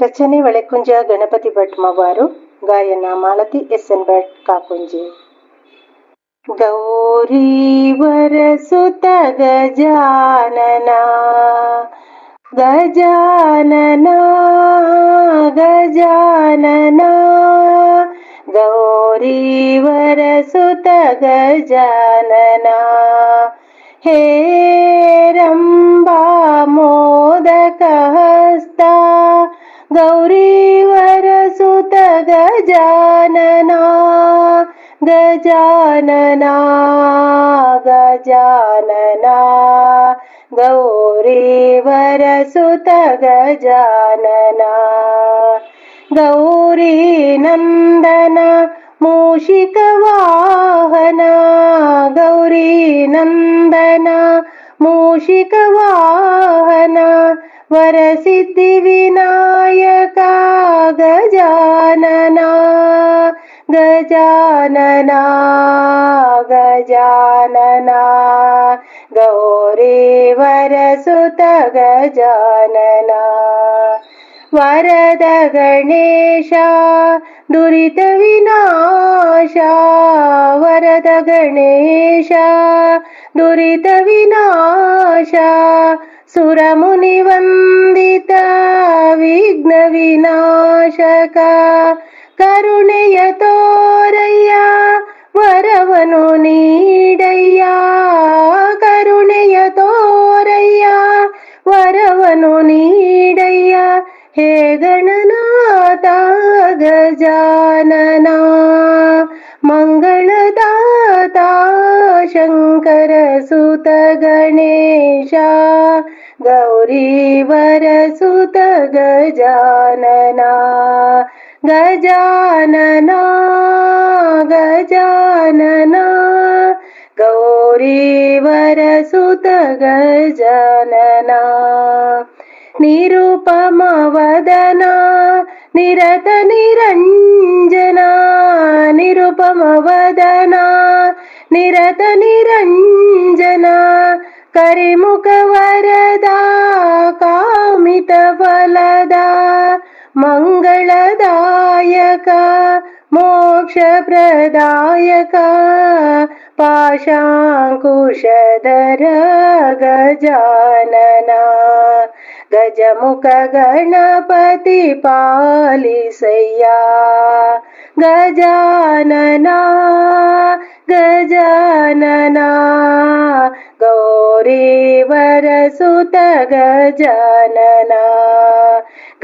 ರಚನೆ ಒಳೆಕುಂಜ ಗಣಪತಿ ಭಟ್ ಮವಾರು ಗಾಯನ ಮಾಲತಿ ಎಸ್ ಎನ್ ಭಟ್ ಕಾಕುಂಜಿ ಗೌರಿ ವರಸುತ ಗಜಾನನ ಗಜಾನನ ಗಜಾನನ ಗೌರಿ ವರಸುತ ಗಜಾನನ ಹೇ ರಂಬಾ गौरीवरसुत गजानना गजानना गजानना गौरीवरसुत गजानना गौरीनन्दन मूषिकवाहन गौरीनन्दन मूषिकवाहन वरसिद्धिविनायका गजानना गजानना गजानना। गौरीवरसुत गजानना। वरद गणेश दुरितविनाशा शारद गणेशा दुरितविनाशा सुरमुनिवन्दिता विघ्नविनाशका करुणयतोरय्या वरवनु नीडय्या करुणयतोरय्या वरवनु नीडय्या हे गणनाता गजानना मङ्गल शङ्कर सुत गणेशा गौरीवरसुत गजानना गजानना गजानना गौरीवरसुत गजानना निरुपमवदना निरत निरञ्जना निरुपमवदना निरत निरञ्जना करिमुखवरदा कामितबलदा मङ्गलदायका मोक्षप्रदायका पाशाङ्कुशधर गजानना गजमुख गणपतिपालिसया गजानना गजानना। गौरीवरसुत गजानना।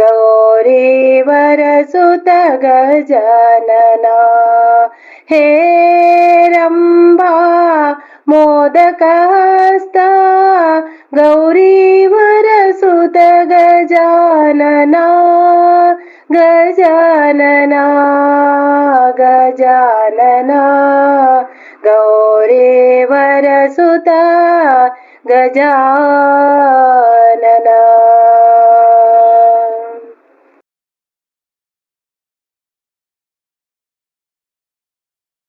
गौरीवरसुत गजानना। हे रम्भा मोदकस्ता गौरीवरसुत गजानना। गजानना गजानना। गौरीवरसुता गजानना